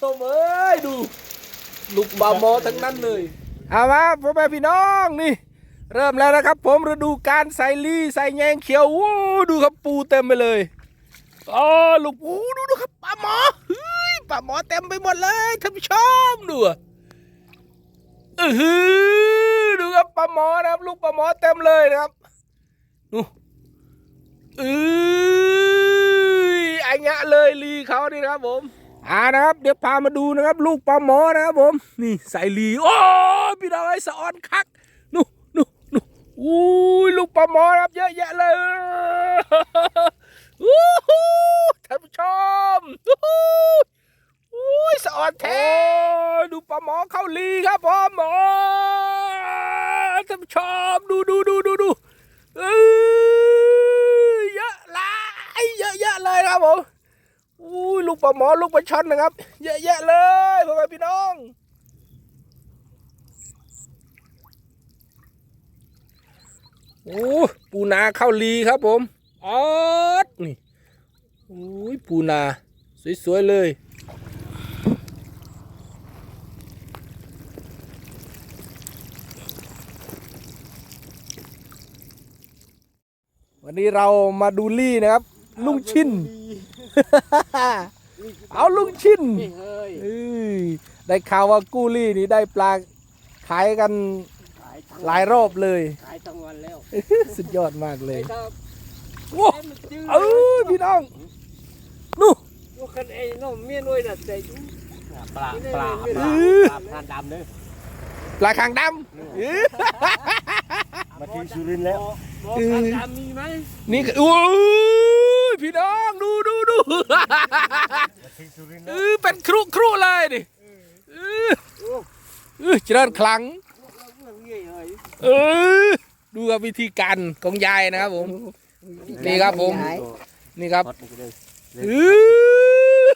ชมเอ้ยดู ลูกบาหมอทั้งนั้นเลย เอามาพ่อแม่พี่น้องนี่ เริ่มแล้วนะครับ ผมฤดูการใส่ลี่ใส่แยงเขียววู้ดูครับปูเต็มไปเลยอ๋อลูกปูดูดูครับปลาหมอเฮ้ยปลาหมอเต็มไปหมดเลยท่านผู้ชมดูเออดูครับปลาหมอนะครับ ลูกปลาหมอเต็มเลยนะครับดูเอออันเนี้เลยลีเขานี่นะครับผม อ่านะครับ เดี๋ยวพามาดูนะครับ ลูกปลาหมอนะครับผม นี่ใส่ลีโอ้พี่น้องไอ้สะออนคักนู่นู่นู่อุ้ยลูกปลาหมอครับเยอะแยะเลยอู้หูท่านผู้ชมอู้หูอุ้ยสะออนแท้ดูปลาหมอเข้าลีครับผมโอ้ยท่านผู้ชมดูดูดูดูดูเอ้ยเยอะหลายเยอะแยะเลยครับผมอุ้ย ลูกปลาหมอลูกปลาช่อนนะครับ เยอะแยะเลยพ่อแม่พี่น้องโอ้ปูนาข้าวลีครับผมออดนี่โอ้ยปูนา สวย ๆ เลยวันนี้เรามาดูลี่นะครับ ลุงชิน เอาลุงชินเฮ้ยเอ้ยได้ข่าวว่ากู้ลี่นี่ได้ปลาขายกันขายทั้งหลายรอบเลยขายทั้งวันแล้ว สุดยอดมากเลยครับโอ้เออพี่น้องนู่พวกกันเองน้องเมียน้อยน่ะแต่ปลาปลาปลาปลาพานดำเนี่ยปลาคางดำเออมาที่สุรินทร์แล้วหมอกันดำมีไหมนี่คือโอ้ยพี่น้องดูดูดูมาที่สุรินทร์ เอแล้วอเป็นครุครุเลยดิเออเออเจริญคลังเรื่องเงี้ยเฮ้ยเออดูครับวิธีการของยายนะครับผม นี่ครับผม นี่ครับฮอตมันก็เลยเออ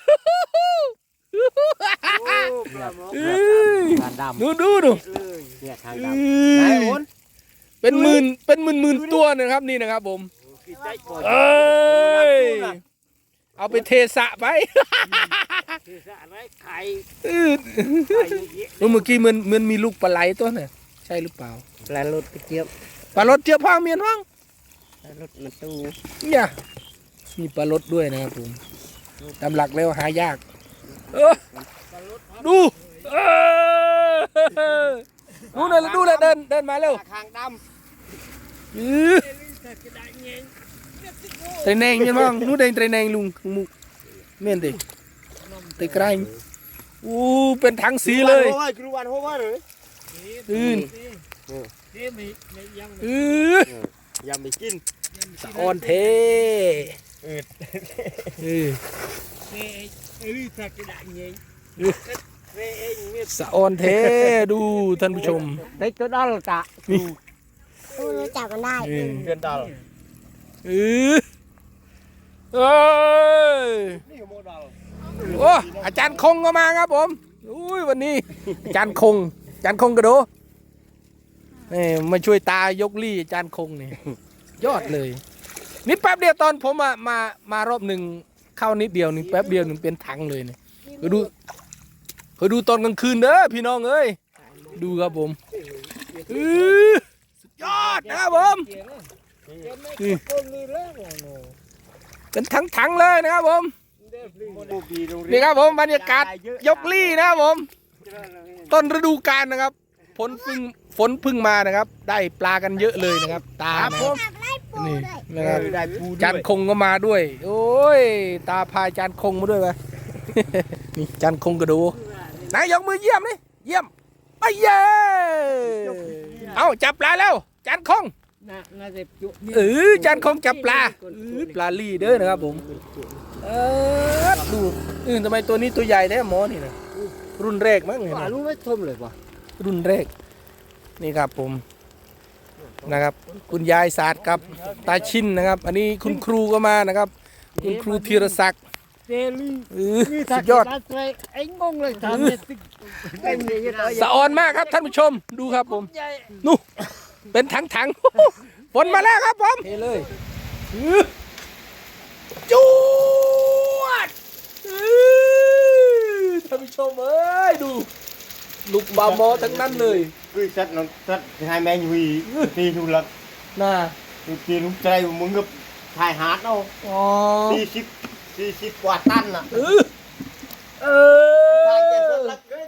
โอ้ปลาหมอเออพานดำดูดูดูเลยเนี่ยทางเอดำไหนอโอนเป็นหมื่นเป็นหมื่นหมื่นตัวนะครับนี่นะครับผมกินได้ก่อนเอ้ย เอาไปเทสระไปคือสะอะไรไข่เออไข่เยอะเมื่อกี้มันมันมีลูกปลาไหลตัวน่ะใช่หรือเปล่าปลารถกระเจี๊ยบปลารสเจียวพางเมียนว่างปลารถมันตู้เนี่ยมีปลารสด้วยนะครับผมตามหลักแล้วหายากเออดูเออดูเลยดูเลยเดินเดินมาเร็วทางดเออำ กระดาษเงี้ยไตรแนงยังว่างนู้นเดินไตรแนงลุงมุกเม่นดิไตรไกรอู้เป็นถังสีเลยโอ้ยกรูวันโอ้ยเลยอืนนี่ไม่ไม่ยังเออยังไม่กินสะออนเทเออเออไม่ไอ้นี่ถ้ากระดาษเงี้ยไม่เองเนี่ยสะออนเทดูท่านผู้ชมได้ตัวดอลจ้ะพูดรู้จักกันได้เออเดือนดาว เออเอ้ยนี่โมดาวโอ้อาจารย์คงก็มาครับผมอุ้ยวันนี้ อาจารย์คง อาจารย์คงกระโดดนี่มาช่วยตายกลี่อาจารย์คงนี่ยอดเลย นี่แป๊บเดียวตอนผมมามามารอบหนึ่งเข้านิดเดียวนี่แป๊บเดียวหนึ่งเป็นถังเลยนี่เคยดูเคยดูตอนกลางคืนเด้อพี่น้องเอ้ยดูครับผมอื้อสุดยอดนะครับผม เป็นถังๆเลยนะครับผมโมบีโรงเรียนี่นครับผมบรรยากาศยกลี่นะครับผม ต้นฤดูกาลนะครับฝนเพึ่งฝนเพึ่งมานะครับ ได้ปลากันเยอะเลยนะครับ ตานะครับจับไล่ปูนี่ด้วยนะครับได้ปูด้จาวนยคงก็มาด้วย โอ้ย ตาพายจานคงมาด้วยไหมนี่จานคงกระดูนายยกมือเยี่ยมนี่เยี่ยมไปเย้เอาจับปลาแล้วจานคง น่าน่าจะจุเออจานคงจับปลาเออปลาลีเด้อนะครับผม เออดูเออทำไมตัวนี้ตัวใหญ่แท้หมอนี่นะรุ่นแรกมั้งเนี่ยว่านะรู้ไหมทมเลยป่ะรุ่นแรก นี่ครับผมนะครับ คุณยายศาสตร์กับตาชินนะครับ อันนี้คุณครูก็มานะครับ คุณครูธีรศักดิ์เจลี่เออสุดยอดไอ้งงเลยทำเนี่ยติ๊กเป็นยังไงสะออนมากครับท่านผู้ชมดูครับผมใหญ่นู่ เป็นถังถังๆฝนมาแล้วครับผมเทเลยอื้อจวดอื้อท่านผู้ชชมเอ้ยดู ลูกบาหมอทั้งนั้นเลย cứ sắt nó sắt hai men huy thì thu lật น่ะ thì lúc chơi muốn ngập hai hạt đâu อ๋อ đi ship đi ship quạt tan à เออเอ hai อ cái sắt lật đấy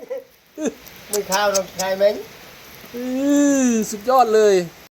mình khao được hai men เออสุดยอดเลย